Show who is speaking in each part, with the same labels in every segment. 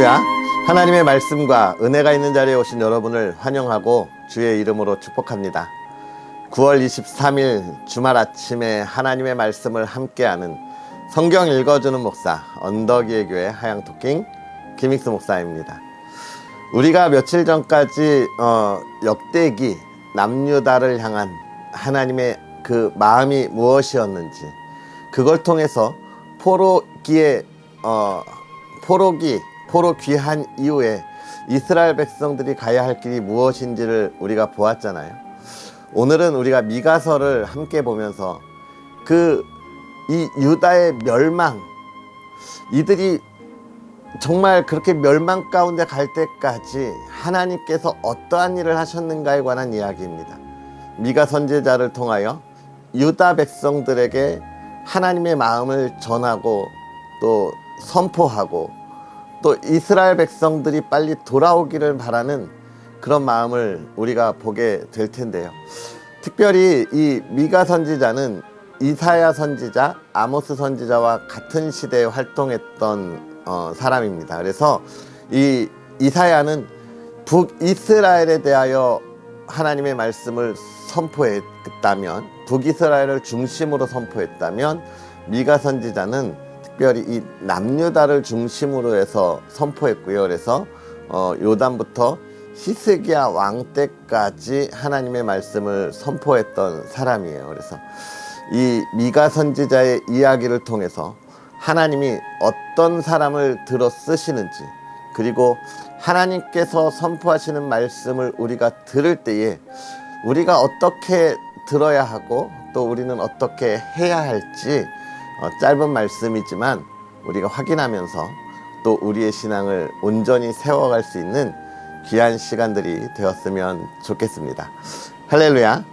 Speaker 1: 할렐루야. 하나님의 말씀과 은혜가 있는 자리에 오신 여러분을 환영하고 주의 이름으로 축복합니다. 9월 23일 주말 아침에 하나님의 말씀을 함께하는 성경 읽어주는 목사 언덕이의 교회 하양토킹 김익수 목사입니다. 우리가 며칠 전까지 어, 역대기 남유다를 향한 하나님의 그 마음이 무엇이었는지 그걸 통해서 포로기의 어, 포로기 포로 귀한 이후에 이스라엘 백성들이 가야 할 길이 무엇인지를 우리가 보았잖아요. 오늘은 우리가 미가서를 함께 보면서 그 이 유다의 멸망 이들이 정말 그렇게 멸망 가운데 갈 때까지 하나님께서 어떠한 일을 하셨는가에 관한 이야기입니다. 미가 선지자를 통하여 유다 백성들에게 하나님의 마음을 전하고 또 선포하고 또 이스라엘 백성들이 빨리 돌아오기를 바라는 그런 마음을 우리가 보게 될 텐데요. 특별히 이 미가 선지자는 이사야 선지자, 아모스 선지자와 같은 시대에 활동했던 어, 사람입니다. 그래서 이 이사야는 북이스라엘에 대하여 하나님의 말씀을 선포했다면 북이스라엘을 중심으로 선포했다면 미가 선지자는 특별히 이 남유다를 중심으로 해서 선포했고요. 그래서 어, 요단부터 히스기야 왕 때까지 하나님의 말씀을 선포했던 사람이에요. 그래서 이 미가 선지자의 이야기를 통해서 하나님이 어떤 사람을 들어 쓰시는지 그리고 하나님께서 선포하시는 말씀을 우리가 들을 때에 우리가 어떻게 들어야 하고 또 우리는 어떻게 해야 할지 어, 짧은 말씀이지만 우리가 확인하면서 또 우리의 신앙을 온전히 세워갈 수 있는 귀한 시간들이 되었으면 좋겠습니다. 할렐루야.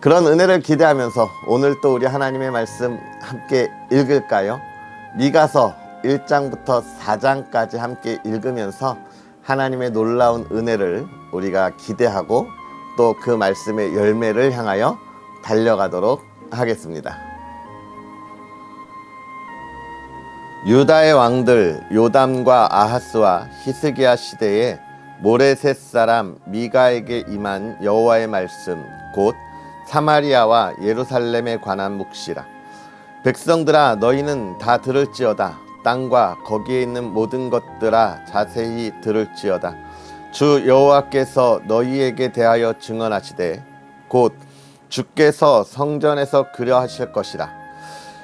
Speaker 1: 그런 은혜를 기대하면서 오늘 또 우리 하나님의 말씀 함께 읽을까요? 미가서 1장부터 4장까지 함께 읽으면서 하나님의 놀라운 은혜를 우리가 기대하고 또 그 말씀의 열매를 향하여 달려가도록 하겠습니다. 유다의 왕들 요담과 아하스와 히스기야 시대에 모레셋 사람 미가에게 임한 여호와의 말씀 곧 사마리아와 예루살렘에 관한 묵시라. 백성들아 너희는 다 들을지어다. 땅과 거기에 있는 모든 것들아 자세히 들을지어다. 주 여호와께서 너희에게 대하여 증언하시되 곧 주께서 성전에서 그려 하실 것이라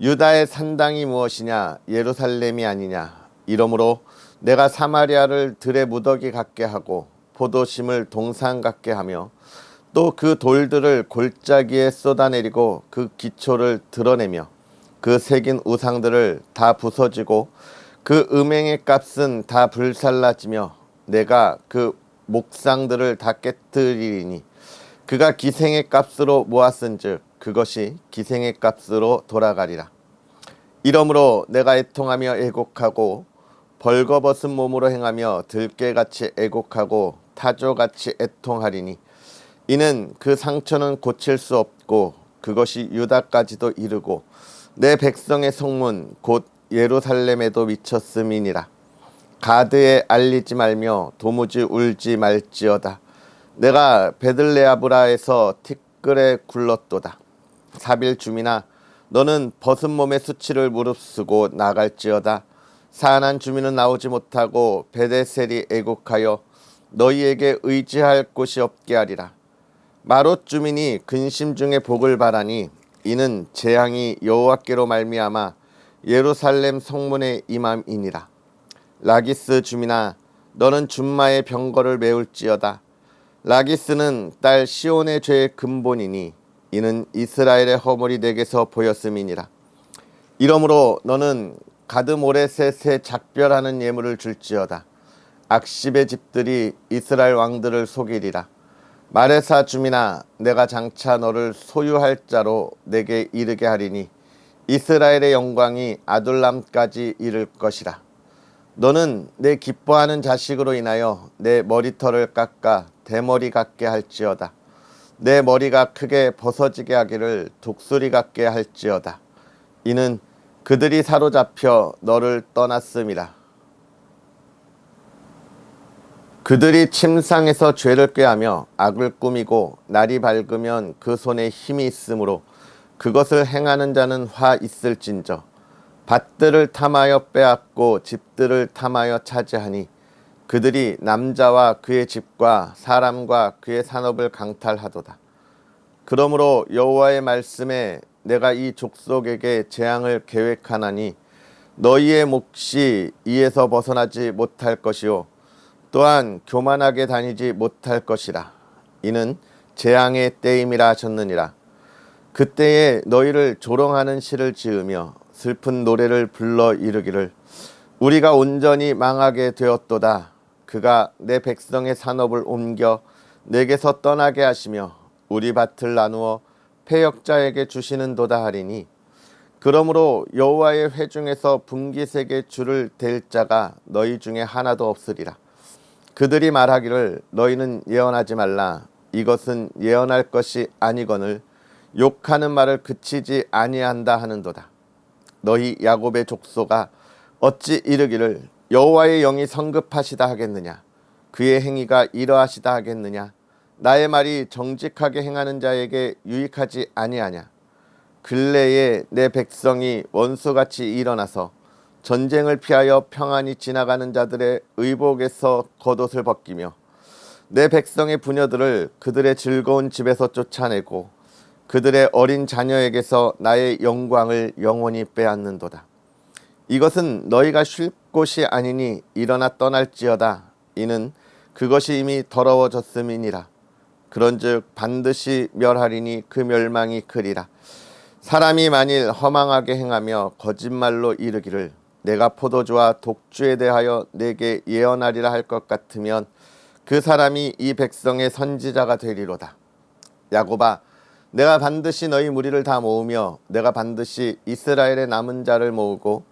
Speaker 1: 유다의 산당이 무엇이냐 예루살렘이 아니냐. 이러므로 내가 사마리아를 들의 무더기 같게 하고 포도심을 동산 같게 하며 또 그 돌들을 골짜기에 쏟아내리고 그 기초를 드러내며 그 새긴 우상들을 다 부서지고 그 음행의 값은 다 불살라지며 내가 그 목상들을 다 깨뜨리리니 그가 기생의 값으로 모았은즉 그것이 기생의 값으로 돌아가리라. 이러므로 내가 애통하며 애곡하고 벌거벗은 몸으로 행하며 들깨같이 애곡하고 타조같이 애통하리니 이는 그 상처는 고칠 수 없고 그것이 유다까지도 이르고 내 백성의 성문 곧 예루살렘에도 미쳤음이니라. 가드에 알리지 말며 도무지 울지 말지어다. 내가 베들레아브라에서 티끌에 굴렀도다 사빌 주민아 너는 벗은 몸의 수치를 무릅쓰고 나갈지어다 사안한 주민은 나오지 못하고 베데셀이 애곡하여 너희에게 의지할 곳이 없게 하리라. 마롯 주민이 근심 중에 복을 바라니 이는 재앙이 여호와께로 말미암아 예루살렘 성문에 임함이니라. 라기스 주민아 너는 준마의 병거를 메울지어다. 라기스는 딸 시온의 죄의 근본이니 이는 이스라엘의 허물이 내게서 보였음이니라. 이러므로 너는 가드모레셋에 작별하는 예물을 줄지어다. 악십의 집들이 이스라엘 왕들을 속이리라. 마레사 주민아 내가 장차 너를 소유할 자로 내게 이르게 하리니 이스라엘의 영광이 아둘람까지 이를 것이라. 너는 내 기뻐하는 자식으로 인하여 내 머리털을 깎아 대머리 같게 할지어다. 내 머리가 크게 벗어지게 하기를 독수리 같게 할지어다. 이는 그들이 사로잡혀 너를 떠났음이라. 그들이 침상에서 죄를 꾀하며 악을 꾸미고 날이 밝으면 그 손에 힘이 있으므로 그것을 행하는 자는 화 있을진저 밭들을 탐하여 빼앗고 집들을 탐하여 차지하니 그들이 남자와 그의 집과 사람과 그의 산업을 강탈하도다. 그러므로 여호와의 말씀에 내가 이 족속에게 재앙을 계획하나니 너희의 몫이 이에서 벗어나지 못할 것이요 또한 교만하게 다니지 못할 것이라. 이는 재앙의 때임이라 하셨느니라. 그때에 너희를 조롱하는 시를 지으며 슬픈 노래를 불러 이르기를 우리가 온전히 망하게 되었도다 그가 내 백성의 산업을 옮겨 내게서 떠나게 하시며 우리 밭을 나누어 패역자에게 주시는도다 하리니 그러므로 여호와의 회중에서 분기색의 줄을 댈 자가 너희 중에 하나도 없으리라. 그들이 말하기를 너희는 예언하지 말라. 이것은 예언할 것이 아니거늘 욕하는 말을 그치지 아니한다 하는도다. 너희 야곱의 족소가 어찌 이르기를 여호와의 영이 성급하시다 하겠느냐? 그의 행위가 이러하시다 하겠느냐? 나의 말이 정직하게 행하는 자에게 유익하지 아니하냐? 근래에 내 백성이 원수같이 일어나서 전쟁을 피하여 평안히 지나가는 자들의 의복에서 겉옷을 벗기며 내 백성의 부녀들을 그들의 즐거운 집에서 쫓아내고 그들의 어린 자녀에게서 나의 영광을 영원히 빼앗는도다. 이것은 너희가 쉴 곳이 아니니 일어나 떠날지어다. 이는 그것이 이미 더러워졌음이니라. 그런즉 반드시 멸하리니 그 멸망이 크리라. 사람이 만일 허망하게 행하며 거짓말로 이르기를 내가 포도주와 독주에 대하여 내게 예언하리라 할 것 같으면 그 사람이 이 백성의 선지자가 되리로다. 야고바 내가 반드시 너희 무리를 다 모으며 내가 반드시 이스라엘의 남은 자를 모으고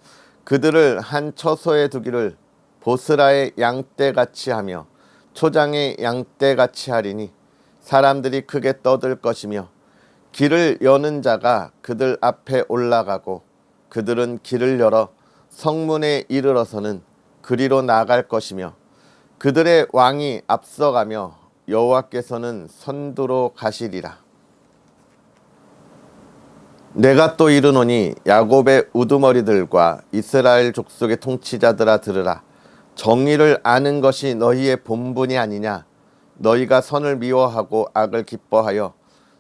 Speaker 1: 그들을 한 처소에 두기를 보스라의 양떼같이 하며 초장의 양떼같이 하리니 사람들이 크게 떠들 것이며 길을 여는 자가 그들 앞에 올라가고 그들은 길을 열어 성문에 이르러서는 그리로 나갈 것이며 그들의 왕이 앞서가며 여호와께서는 선두로 가시리라. 내가 또 이르노니 야곱의 우두머리들과 이스라엘 족속의 통치자들아 들으라. 정의를 아는 것이 너희의 본분이 아니냐. 너희가 선을 미워하고 악을 기뻐하여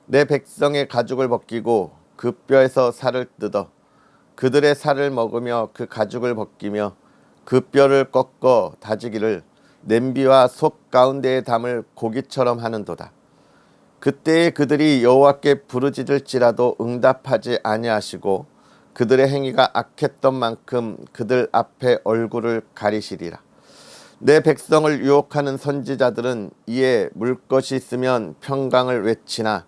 Speaker 1: 내 백성의 가죽을 벗기고 그 뼈에서 살을 뜯어 그들의 살을 먹으며 그 가죽을 벗기며 그 뼈를 꺾어 다지기를 냄비와 속 가운데에 담을 고기처럼 하는도다. 그때에 그들이 여호와께 부르짖을지라도 응답하지 아니하시고 그들의 행위가 악했던 만큼 그들 앞에 얼굴을 가리시리라. 내 백성을 유혹하는 선지자들은 이에 물 것이 있으면 평강을 외치나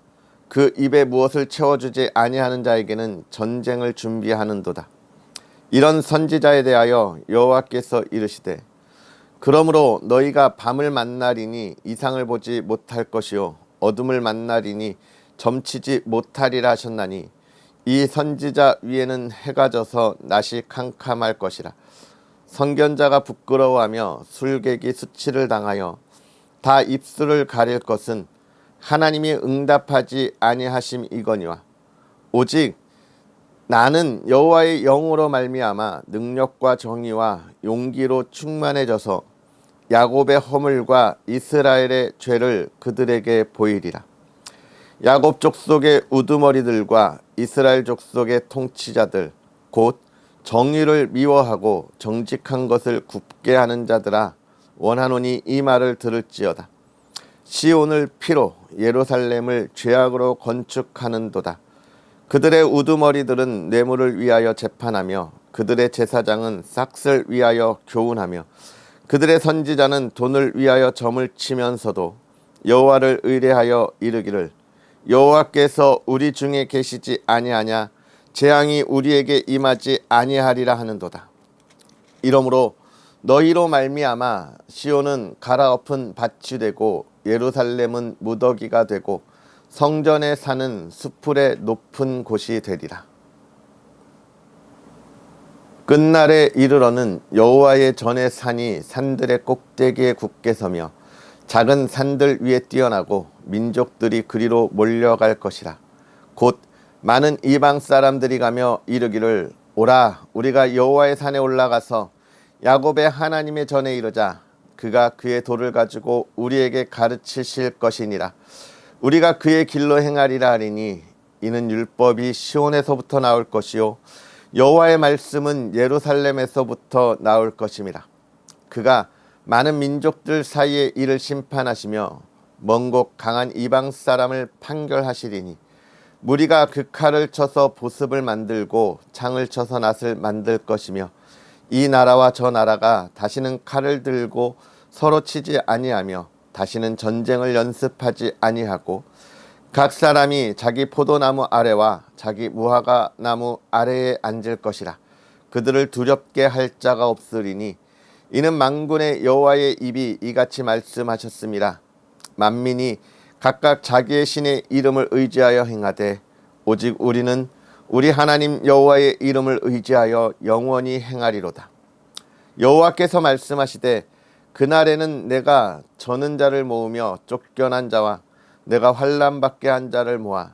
Speaker 1: 그 입에 무엇을 채워주지 아니하는 자에게는 전쟁을 준비하는도다. 이런 선지자에 대하여 여호와께서 이르시되 그러므로 너희가 밤을 만나리니 이상을 보지 못할 것이요 어둠을 만나리니 점치지 못하리라 하셨나니 이 선지자 위에는 해가 져서 낮이 캄캄할 것이라. 선견자가 부끄러워하며 술객이 수치를 당하여 다 입술을 가릴 것은 하나님이 응답하지 아니하심 이거니와 오직 나는 여호와의 영으로 말미암아 능력과 정의와 용기로 충만해져서 야곱의 허물과 이스라엘의 죄를 그들에게 보이리라. 야곱 족속의 우두머리들과 이스라엘 족속의 통치자들 곧 정의를 미워하고 정직한 것을 굽게 하는 자들아 원하노니 이 말을 들을지어다. 시온을 피로 예루살렘을 죄악으로 건축하는도다. 그들의 우두머리들은 뇌물을 위하여 재판하며 그들의 제사장은 싹을 위하여 교훈하며 그들의 선지자는 돈을 위하여 점을 치면서도 여호와를 의뢰하여 이르기를 여호와께서 우리 중에 계시지 아니하냐 재앙이 우리에게 임하지 아니하리라 하는도다. 이러므로 너희로 말미암아 시온은 갈아엎은 밭이 되고 예루살렘은 무더기가 되고 성전에 사는 수풀의 높은 곳이 되리라. 끝날에 이르러는 여호와의 전의 산이 산들의 꼭대기에 굳게 서며 작은 산들 위에 뛰어나고 민족들이 그리로 몰려갈 것이라. 곧 많은 이방 사람들이 가며 이르기를 오라 우리가 여호와의 산에 올라가서 야곱의 하나님의 전에 이르자 그가 그의 돌을 가지고 우리에게 가르치실 것이니라. 우리가 그의 길로 행하리라 하리니 이는 율법이 시온에서부터 나올 것이요 여호와의 말씀은 예루살렘에서부터 나올 것임이라. 그가 많은 민족들 사이에 이를 심판하시며 먼 곳 강한 이방 사람을 판결하시리니 무리가 그 칼을 쳐서 보습을 만들고 창을 쳐서 낫을 만들 것이며 이 나라와 저 나라가 다시는 칼을 들고 서로 치지 아니하며 다시는 전쟁을 연습하지 아니하고 각 사람이 자기 포도나무 아래와 자기 무화과 나무 아래에 앉을 것이라. 그들을 두렵게 할 자가 없으리니 이는 망군의 여호와의 입이 이같이 말씀하셨습니다. 만민이 각각 자기의 신의 이름을 의지하여 행하되 오직 우리는 우리 하나님 여호와의 이름을 의지하여 영원히 행하리로다. 여호와께서 말씀하시되 그날에는 내가 저는 자를 모으며 쫓겨난 자와 내가 환란 받게 한 자를 모아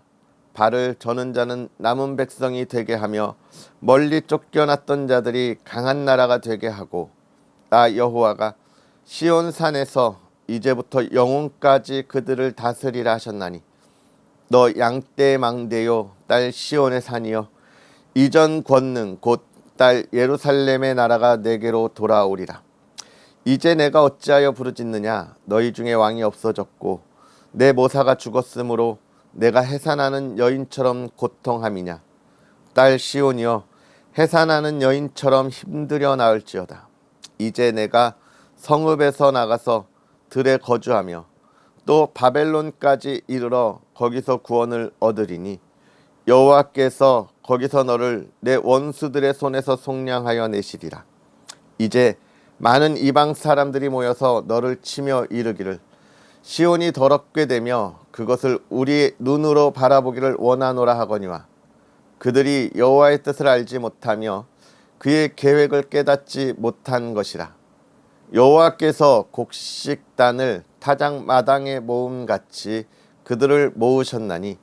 Speaker 1: 발을 저는 자는 남은 백성이 되게 하며 멀리 쫓겨났던 자들이 강한 나라가 되게 하고 나 여호와가 시온 산에서 이제부터 영혼까지 그들을 다스리라 하셨나니 너 양떼 망대요 딸 시온의 산이여. 이전 권능 곧 딸 예루살렘의 나라가 내게로 돌아오리라. 이제 내가 어찌하여 부르짖느냐? 너희 중에 왕이 없어졌고 내 모사가 죽었으므로 내가 해산하는 여인처럼 고통함이냐? 딸 시온이여 해산하는 여인처럼 힘들여 나을지어다. 이제 내가 성읍에서 나가서 들에 거주하며 또 바벨론까지 이르러 거기서 구원을 얻으리니 여호와께서 거기서 너를 내 원수들의 손에서 속량하여 내시리라. 이제 많은 이방 사람들이 모여서 너를 치며 이르기를 시온이 더럽게 되며 그것을 우리 눈으로 바라보기를 원하노라 하거니와 그들이 여호와의 뜻을 알지 못하며 그의 계획을 깨닫지 못한 것이라. 여호와께서 곡식단을 타작 마당에 모음 같이 그들을 모으셨나니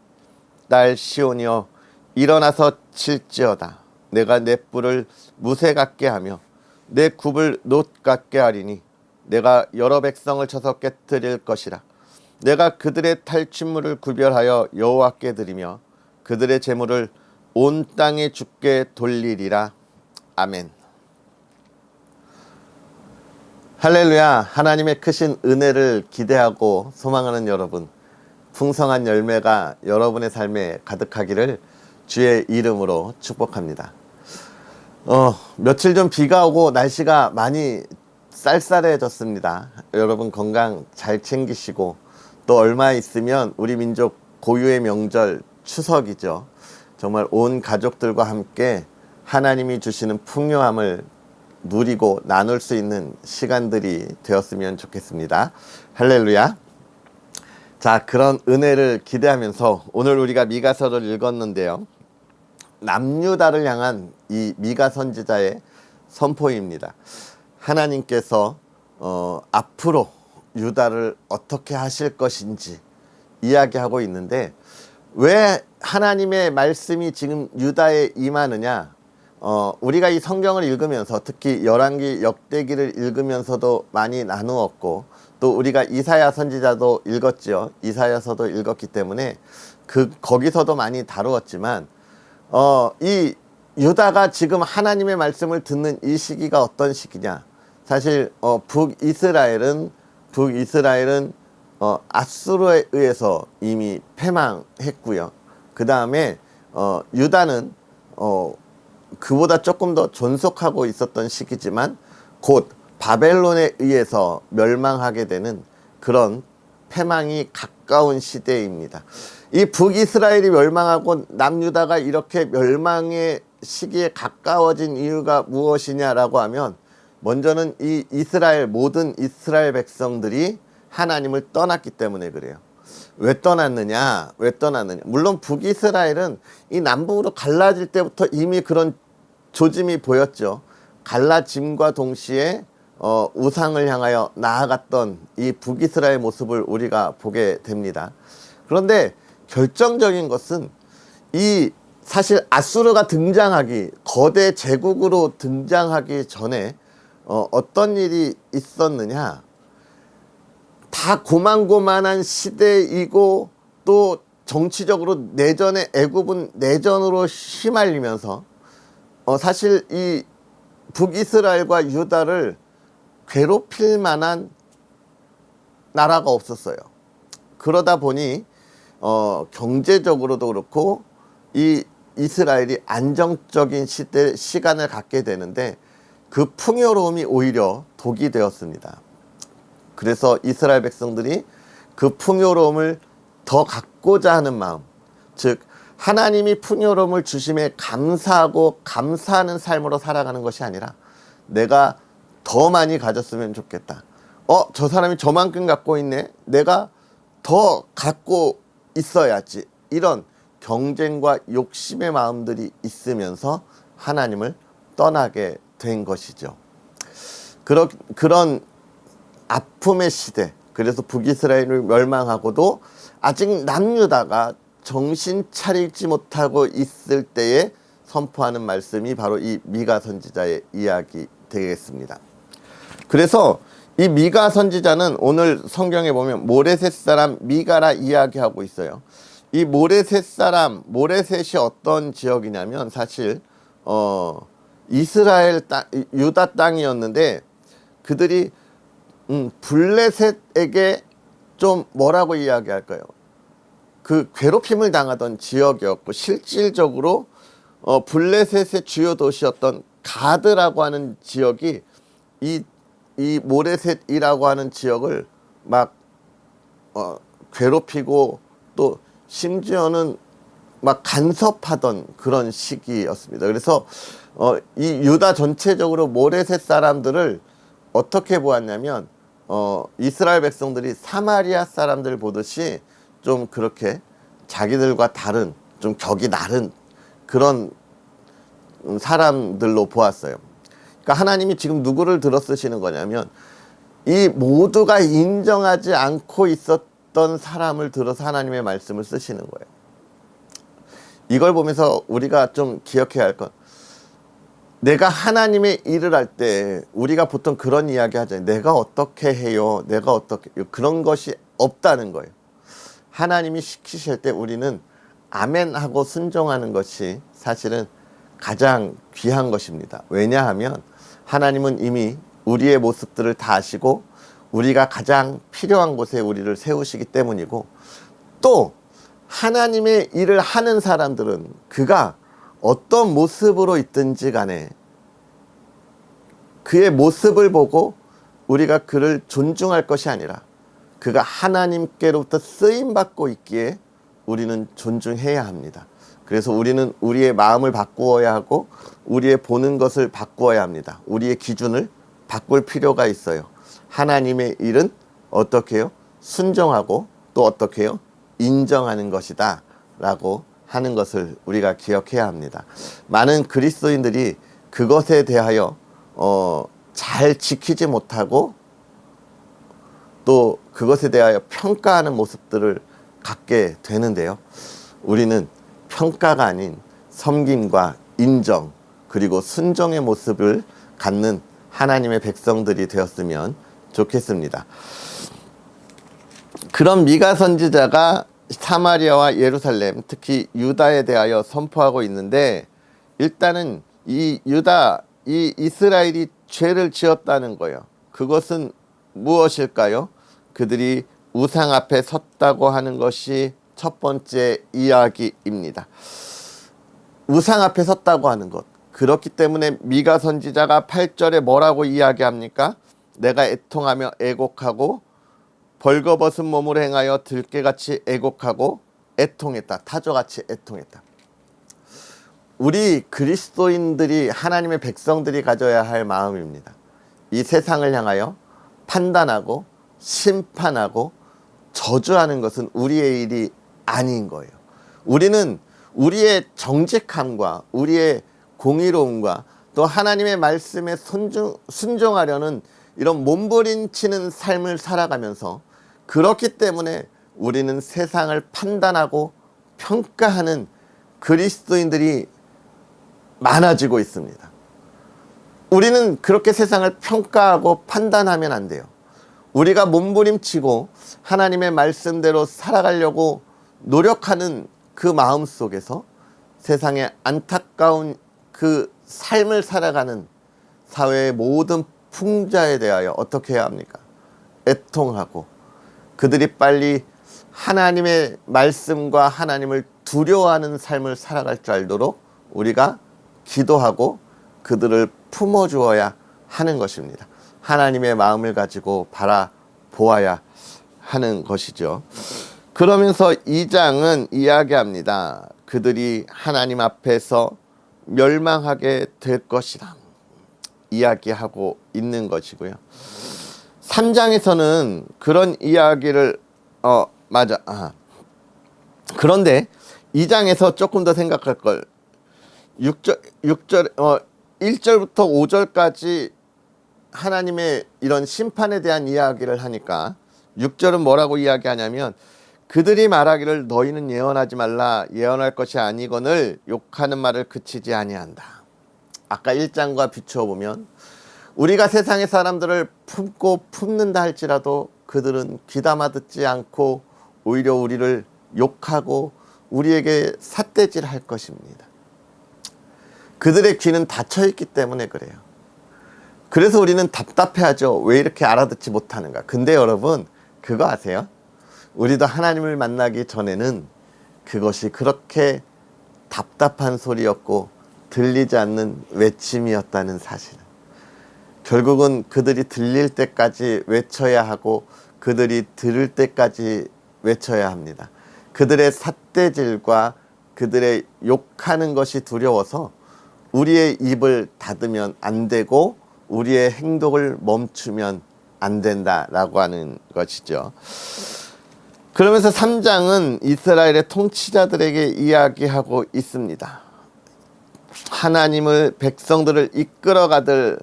Speaker 1: 딸 시온이여 일어나서 칠지어다. 내가 내 뿔을 무쇠 같게 하며 내 굽을 노 같게 하리니 내가 여러 백성을 쳐서 깨뜨릴 것이라. 내가 그들의 탈취물을 구별하여 여호와께 드리며 그들의 재물을 온 땅에 죽게 돌리리라. 아멘. 할렐루야. 하나님의 크신 은혜를 기대하고 소망하는 여러분 풍성한 열매가 여러분의 삶에 가득하기를 주의 이름으로 축복합니다. 어, 며칠 전 비가 오고 날씨가 많이 쌀쌀해졌습니다. 여러분 건강 잘 챙기시고 또 얼마 있으면 우리 민족 고유의 명절 추석이죠. 정말 온 가족들과 함께 하나님이 주시는 풍요함을 누리고 나눌 수 있는 시간들이 되었으면 좋겠습니다. 할렐루야. 자, 그런 은혜를 기대하면서 오늘 우리가 미가서를 읽었는데요. 남유다를 향한 이 미가 선지자의 선포입니다. 하나님께서 어, 앞으로 유다를 어떻게 하실 것인지 이야기하고 있는데 왜 하나님의 말씀이 지금 유다에 임하느냐? 어, 우리가 이 성경을 읽으면서 특히 열왕기 역대기를 읽으면서도 많이 나누었고 또 우리가 이사야 선지자도 읽었죠. 이사야서도 읽었기 때문에 그 거기서도 많이 다루었지만 어, 이 유다가 지금 하나님의 말씀을 듣는 이 시기가 어떤 시기냐? 사실 어, 북이스라엘은 북이스라엘은 어, 아수르에 의해서 이미 패망했고요. 그 다음에 어, 유다는 어, 그보다 조금 더 존속하고 있었던 시기지만 곧 바벨론에 의해서 멸망하게 되는 그런 패망이 가까운 시대입니다. 이 북이스라엘이 멸망하고 남유다가 이렇게 멸망의 시기에 가까워진 이유가 무엇이냐라고 하면 먼저는 이 이스라엘 모든 이스라엘 백성들이 하나님을 떠났기 때문에 그래요. 왜 떠났느냐? 왜 떠났느냐? 물론 북이스라엘은 이 남북으로 갈라질 때부터 이미 그런 조짐이 보였죠. 갈라짐과 동시에 어, 우상을 향하여 나아갔던 이 북이스라엘 모습을 우리가 보게 됩니다. 그런데 결정적인 것은 이 사실 아수르가 등장하기 거대 제국으로 등장하기 전에 어, 어떤 일이 있었느냐? 다 고만고만한 시대이고 또 정치적으로 내전의 애굽은 내전으로 휘말리면서 어, 사실 이 북이스라엘과 유다를 괴롭힐 만한 나라가 없었어요. 그러다 보니 어, 경제적으로도 그렇고 이 이스라엘이 안정적인 시대 시간을 갖게 되는데 그 풍요로움이 오히려 독이 되었습니다. 그래서 이스라엘 백성들이 그 풍요로움을 더 갖고자 하는 마음, 즉 하나님이 풍요로움을 주심에 감사하고 감사하는 삶으로 살아가는 것이 아니라 내가 더 많이 가졌으면 좋겠다. 어, 저 사람이 저만큼 갖고 있네. 내가 더 갖고 있어야지. 이런 경쟁과 욕심의 마음들이 있으면서 하나님을 떠나게 된 것이죠. 그런 그런 아픔의 시대. 그래서 북이스라엘을 멸망하고도 아직 남유다가 정신 차리지 못하고 있을 때에 선포하는 말씀이 바로 이 미가 선지자의 이야기 되겠습니다. 그래서 이 미가 선지자는 오늘 성경에 보면 모레셋 사람 미가라 이야기하고 있어요. 이 모레셋 사람 모레셋이 어떤 지역이냐면 사실 어 이스라엘 땅 유다 땅이었는데 그들이 음 블레셋에게 좀 뭐라고 이야기할까요? 그 괴롭힘을 당하던 지역이었고 실질적으로 어 블레셋의 주요 도시였던 가드라고 하는 지역이 이, 이 모레셋이라고 하는 지역을 막, 어, 괴롭히고 또 심지어는 막 간섭하던 그런 시기였습니다. 그래서, 어, 이 유다 전체적으로 모레셋 사람들을 어떻게 보았냐면, 어, 이스라엘 백성들이 사마리아 사람들 보듯이 좀 그렇게 자기들과 다른, 좀 격이 다른 그런 사람들로 보았어요. 그러니까 하나님이 지금 누구를 들어 쓰시는 거냐면 이 모두가 인정하지 않고 있었던 사람을 들어서 하나님의 말씀을 쓰시는 거예요. 이걸 보면서 우리가 좀 기억해야 할 건 내가 하나님의 일을 할 때 우리가 보통 그런 이야기 하잖아요. 내가 어떻게 해요? 내가 어떻게 그런 것이 없다는 거예요. 하나님이 시키실 때 우리는 아멘 하고 순종하는 것이 사실은 가장 귀한 것입니다. 왜냐하면 하나님은 이미 우리의 모습들을 다 아시고 우리가 가장 필요한 곳에 우리를 세우시기 때문이고 또 하나님의 일을 하는 사람들은 그가 어떤 모습으로 있든지 간에 그의 모습을 보고 우리가 그를 존중할 것이 아니라 그가 하나님께로부터 쓰임 받고 있기에 우리는 존중해야 합니다. 그래서 우리는 우리의 마음을 바꾸어야 하고 우리의 보는 것을 바꾸어야 합니다. 우리의 기준을 바꿀 필요가 있어요. 하나님의 일은 어떻게 해요? 순종하고 또 어떻게 해요? 인정하는 것이다. 라고 하는 것을 우리가 기억해야 합니다. 많은 그리스도인들이 그것에 대하여 어, 잘 지키지 못하고 또 그것에 대하여 평가하는 모습들을 갖게 되는데요. 우리는 평가가 아닌 섬김과 인정 그리고 순종의 모습을 갖는 하나님의 백성들이 되었으면 좋겠습니다. 그런 미가 선지자가 사마리아와 예루살렘, 특히 유다에 대하여 선포하고 있는데 일단은 이 유다, 이 이스라엘이 죄를 지었다는 거예요. 그것은 무엇일까요? 그들이 우상 앞에 섰다고 하는 것이 첫 번째 이야기입니다. 우상 앞에 섰다고 하는 것. 그렇기 때문에 미가 선지자가 8절에 뭐라고 이야기합니까? 내가 애통하며 애곡하고 벌거벗은 몸으로 행하여 들깨같이 애곡하고 애통했다. 타조같이 애통했다. 우리 그리스도인들이 하나님의 백성들이 가져야 할 마음입니다. 이 세상을 향하여 판단하고 심판하고 저주하는 것은 우리의 일이 아닌 거예요. 우리는 우리의 정직함과 우리의 공의로움과 또 하나님의 말씀에 순종, 순종하려는 이런 몸부림치는 삶을 살아가면서 그렇기 때문에 우리는 세상을 판단하고 평가하는 그리스도인들이 많아지고 있습니다. 우리는 그렇게 세상을 평가하고 판단하면 안 돼요. 우리가 몸부림치고 하나님의 말씀대로 살아가려고 노력하는 그 마음 속에서 세상의 안타까운 그 삶을 살아가는 사회의 모든 풍자에 대하여 어떻게 해야 합니까? 애통하고 그들이 빨리 하나님의 말씀과 하나님을 두려워하는 삶을 살아갈 줄 알도록 우리가 기도하고 그들을 품어 주어야 하는 것입니다. 하나님의 마음을 가지고 바라보아야 하는 것이죠. 그러면서 이 장은 이야기합니다. 그들이 하나님 앞에서 멸망하게 될 것이라 이야기하고 있는 것이고요. 3장에서는 그런 이야기를 어 맞아. 아. 그런데 2장에서 조금 더 생각할 걸 6절 6절 어 1절부터 5절까지 하나님의 이런 심판에 대한 이야기를 하니까 6절은 뭐라고 이야기하냐면 그들이 말하기를 너희는 예언하지 말라 예언할 것이 아니거늘 욕하는 말을 그치지 아니한다. 아까 1장과 비추어 보면 우리가 세상의 사람들을 품고 품는다 할지라도 그들은 귀담아 듣지 않고 오히려 우리를 욕하고 우리에게 삿대질 할 것입니다. 그들의 귀는 닫혀 있기 때문에 그래요. 그래서 우리는 답답해하죠. 왜 이렇게 알아듣지 못하는가. 근데 여러분, 그거 아세요? 우리도 하나님을 만나기 전에는 그것이 그렇게 답답한 소리였고 들리지 않는 외침이었다는 사실. 결국은 그들이 들릴 때까지 외쳐야 하고 그들이 들을 때까지 외쳐야 합니다. 그들의 삿대질과 그들의 욕하는 것이 두려워서 우리의 입을 닫으면 안 되고 우리의 행동을 멈추면 안 된다라고 하는 것이죠. 그러면서 3장은 이스라엘의 통치자들에게 이야기하고 있습니다. 하나님을 백성들을 이끌어가들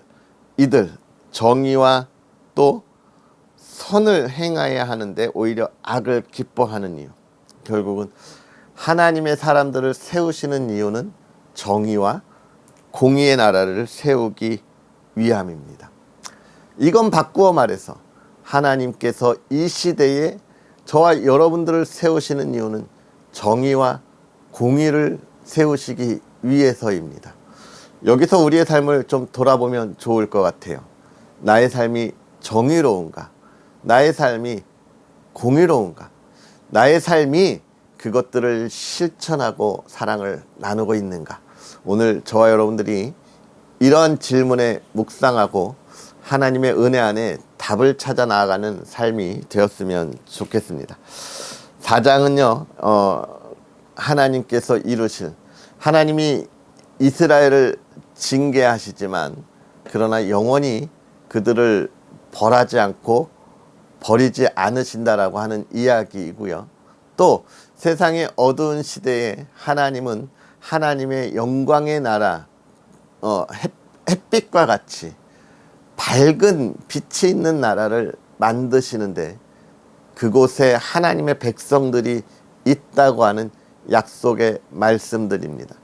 Speaker 1: 이들 정의와 또 선을 행하여야 하는데 오히려 악을 기뻐하는 이유. 결국은 하나님의 사람들을 세우시는 이유는 정의와 공의의 나라를 세우기 위함입니다. 이건 바꾸어 말해서 하나님께서 이 시대에 저와 여러분들을 세우시는 이유는 정의와 공의를 세우시기 위해서입니다. 여기서 우리의 삶을 좀 돌아보면 좋을 것 같아요. 나의 삶이 정의로운가? 나의 삶이 공의로운가? 나의 삶이 그것들을 실천하고 사랑을 나누고 있는가? 오늘 저와 여러분들이 이러한 질문에 묵상하고 하나님의 은혜 안에 답을 찾아 나아가는 삶이 되었으면 좋겠습니다. 4장은요, 어, 하나님께서 이루실, 하나님이 이스라엘을 징계하시지만, 그러나 영원히 그들을 벌하지 않고 버리지 않으신다라고 하는 이야기이고요. 또 세상의 어두운 시대에 하나님은 하나님의 영광의 나라, 어, 햇, 햇빛과 같이 밝은 빛이 있는 나라를 만드시는데 그곳에 하나님의 백성들이 있다고 하는 약속의 말씀들입니다.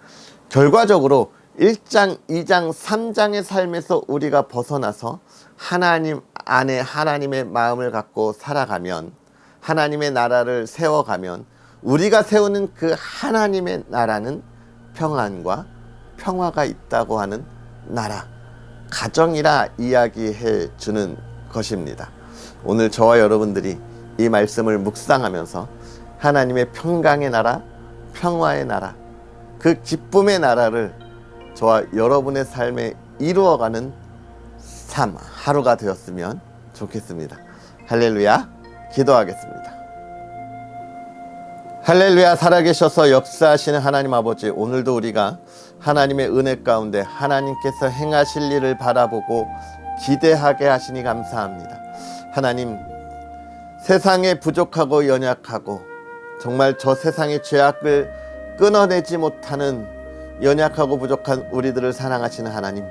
Speaker 1: 결과적으로 1장, 2장, 3장의 삶에서 우리가 벗어나서 하나님 안에 하나님의 마음을 갖고 살아가면 하나님의 나라를 세워가면 우리가 세우는 그 하나님의 나라는 평안과 평화가 있다고 하는 나라. 가정이라 이야기해 주는 것입니다. 오늘 저와 여러분들이 이 말씀을 묵상하면서 하나님의 평강의 나라, 평화의 나라, 그 기쁨의 나라를 저와 여러분의 삶에 이루어가는 삶 하루가 되었으면 좋겠습니다. 할렐루야 기도하겠습니다. 할렐루야 살아계셔서 역사하시는 하나님 아버지 오늘도 우리가 하나님의 은혜 가운데 하나님께서 행하실 일을 바라보고 기대하게 하시니 감사합니다. 하나님 세상에 부족하고 연약하고 정말 저 세상의 죄악을 끊어내지 못하는 연약하고 부족한 우리들을 사랑하시는 하나님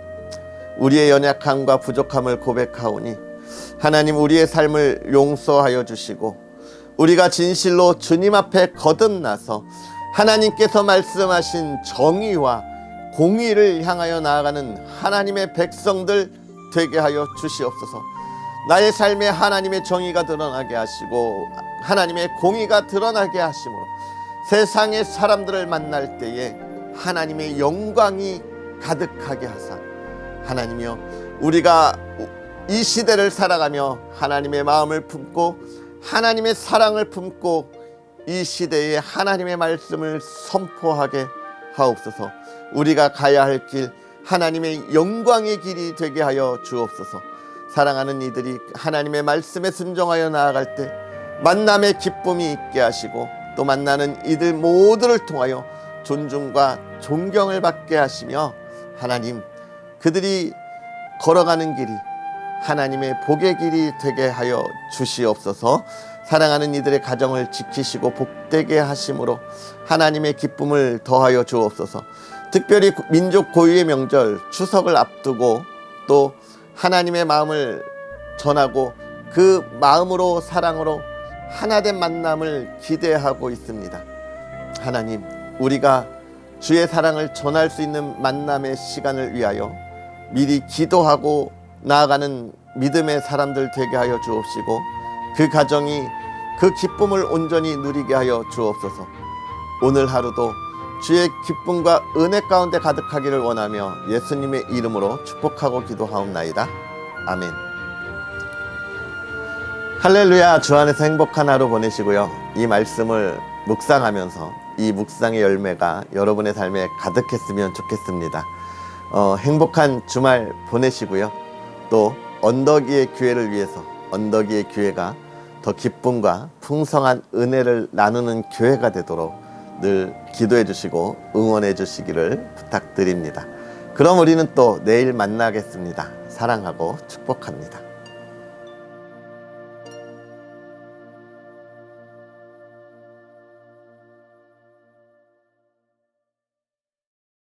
Speaker 1: 우리의 연약함과 부족함을 고백하오니 하나님 우리의 삶을 용서하여 주시고 우리가 진실로 주님 앞에 거듭나서 하나님께서 말씀하신 정의와 공의를 향하여 나아가는 하나님의 백성들 되게 하여 주시옵소서. 나의 삶에 하나님의 정의가 드러나게 하시고 하나님의 공의가 드러나게 하심으로 세상의 사람들을 만날 때에 하나님의 영광이 가득하게 하사 하나님이여 우리가 이 시대를 살아가며 하나님의 마음을 품고 하나님의 사랑을 품고 이 시대에 하나님의 말씀을 선포하게 하옵소서. 우리가 가야 할 길 하나님의 영광의 길이 되게 하여 주옵소서. 사랑하는 이들이 하나님의 말씀에 순종하여 나아갈 때 만남의 기쁨이 있게 하시고 또 만나는 이들 모두를 통하여 존중과 존경을 받게 하시며 하나님 그들이 걸어가는 길이 하나님의 복의 길이 되게 하여 주시옵소서. 사랑하는 이들의 가정을 지키시고 복되게 하심으로 하나님의 기쁨을 더하여 주옵소서. 특별히 민족 고유의 명절 추석을 앞두고 또 하나님의 마음을 전하고 그 마음으로 사랑으로 하나된 만남을 기대하고 있습니다. 하나님, 우리가 주의 사랑을 전할 수 있는 만남의 시간을 위하여 미리 기도하고 나아가는 믿음의 사람들 되게 하여 주옵시고 그 가정이 그 기쁨을 온전히 누리게 하여 주옵소서. 오늘 하루도 주의 기쁨과 은혜 가운데 가득하기를 원하며 예수님의 이름으로 축복하고 기도하옵나이다. 아멘. 할렐루야 주 안에서 행복한 하루 보내시고요. 이 말씀을 묵상하면서 이 묵상의 열매가 여러분의 삶에 가득했으면 좋겠습니다. 어, 행복한 주말 보내시고요. 또 언덕이의 교회를 위해서 언덕이의 교회가 더 기쁨과 풍성한 은혜를 나누는 교회가 되도록 늘 기도해 주시고 응원해 주시기를 부탁드립니다. 그럼 우리는 또 내일 만나겠습니다. 사랑하고 축복합니다.